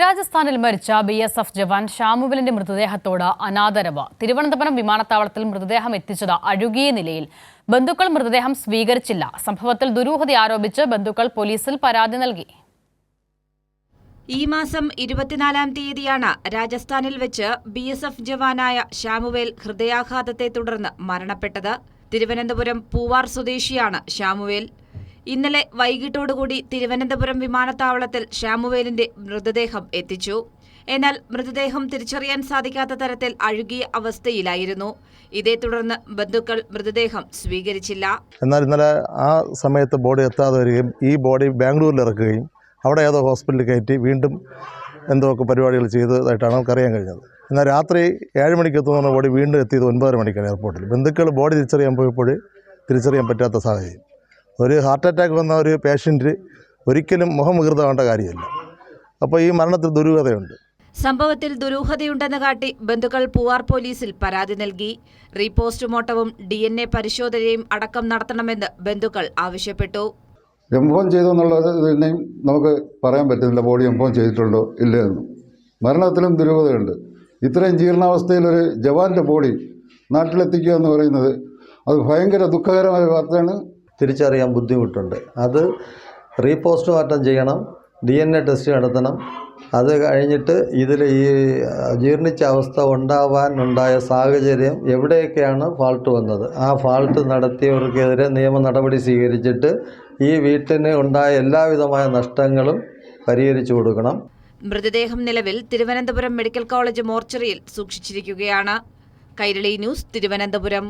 രാജസ്ഥാനിൽ മരിച്ച B S F jawan ഷാമുവലിന്റെ മൃതദേഹത്തോട് അനാദരവ്. തിരുവനന്തപുരം വിമാനത്താവളത്തിൽ മൃതദേഹം എത്തിച്ചത് അഴുകിയ നിലയിൽ. ബന്ധുക്കൾ മൃതദേഹം സ്വീകരിച്ചില്ല. സംഭവത്തിൽ ദുരൂഹത ആരോപിച്ച് ബന്ധുക്കൾ പോലീസിൽ പരാതി നൽകി. ഈ മാസം ഇരുപത്തിനാലാം തീയതിയാണ് രാജസ്ഥാനിൽ വെച്ച് ബി എസ് എഫ് ജവാനായ ഷാമുവേൽ ഹൃദയാഘാതത്തെ തുടർന്ന് മരണപ്പെട്ടത്. തിരുവനന്തപുരം പൂവാർ സ്വദേശിയാണ് ഷാമുവേൽ ഇന്നലെ വൈകിട്ടോടുകൂടി തിരുവനന്തപുരം വിമാനത്താവളത്തിൽ ഷാമുവേലിന്റെ മൃതദേഹം എത്തിച്ചു. എന്നാൽ മൃതദേഹം തിരിച്ചറിയാൻ സാധിക്കാത്ത തരത്തിൽ അഴുകിയ അവസ്ഥയിലായിരുന്നു. ഇതേ തുടർന്ന് ബന്ധുക്കൾ മൃതദേഹം സ്വീകരിച്ചില്ല. എന്നാൽ ഇന്നലെ ആ സമയത്ത് ബോഡി എത്താതെ വരികയും ഈ ബോഡി ബാംഗ്ലൂരിൽ ഇറക്കുകയും അവിടെ ഏതോ ഹോസ്പിറ്റലിൽ കയറ്റി വീണ്ടും എന്തൊക്കെ പരിപാടികൾ ചെയ്തതായിട്ടാണ് നമുക്ക് അറിയാൻ കഴിഞ്ഞത്. എന്നാൽ രാത്രി ഏഴ് മണിക്ക് എത്തുന്ന ബോഡി വീണ്ടും എത്തിയത് ഒൻപതര മണിക്കാണ് എയർപോർട്ടിൽ. ബന്ധുക്കൾ ബോഡി തിരിച്ചറിയാൻ പോയപ്പോൾ തിരിച്ചറിയാൻ പറ്റാത്ത സാഹചര്യം. ഒരു ഹാർട്ട് അറ്റാക്ക് വന്ന ഒരു പേഷ്യന്റ് ഒരിക്കലും മുഖം വികൃതമാകേണ്ട കാര്യമില്ല. അപ്പോൾ ഈ മരണത്തിൽ ദുരൂഹതയുണ്ട്. സംഭവത്തിൽ ദുരൂഹതയുണ്ടെന്ന് കാട്ടി ബന്ധുക്കൾ പൂവാർ പോലീസിൽ പരാതി നൽകി. റീപോസ്റ്റ്മോർട്ടവും ഡി എൻ എ പരിശോധനയും അടക്കം നടത്തണമെന്ന് ബന്ധുക്കൾ ആവശ്യപ്പെട്ടു. എംഫോം ചെയ്തു എന്നുള്ളത് നമുക്ക് പറയാൻ പറ്റുന്നില്ല. ബോഡി എംഫോം ചെയ്തിട്ടുണ്ടോ ഇല്ല എന്നും. മരണത്തിലും ദുരൂഹതയുണ്ട്. ഇത്രയും ജീർണാവസ്ഥയിലൊരു ജവാന്റെ ബോഡി നാട്ടിലെത്തിക്കുക എന്ന് പറയുന്നത് അത് ഭയങ്കര ദുഃഖകരമായ വാർത്തയാണ്. തിരിച്ചറിയാൻ ബുദ്ധിമുട്ടുണ്ട്. അത് റീപോസ്റ്റ്മോർട്ടം ചെയ്യണം ഡി എൻ എ ടെസ്റ്റ് നടത്തണം. അത് കഴിഞ്ഞിട്ട് ഇതിൽ ഈ ജീർണിച്ച അവസ്ഥ ഉണ്ടാവാൻ ഉണ്ടായ സാഹചര്യം എവിടെയൊക്കെയാണ് ഫാൾട്ട് വന്നത്? ആ ഫാൾട്ട് നടത്തിയവർക്കെതിരെ നിയമ നടപടി സ്വീകരിച്ചിട്ട് ഈ വീട്ടിന് ഉണ്ടായ എല്ലാവിധമായ നഷ്ടങ്ങളും പരിഹരിച്ചു കൊടുക്കണം. മൃതദേഹം നിലവിൽ തിരുവനന്തപുരം മെഡിക്കൽ കോളേജ് മോർച്ചറിയിൽ സൂക്ഷിച്ചിരിക്കുകയാണ്. കൈരളി ന്യൂസ് തിരുവനന്തപുരം.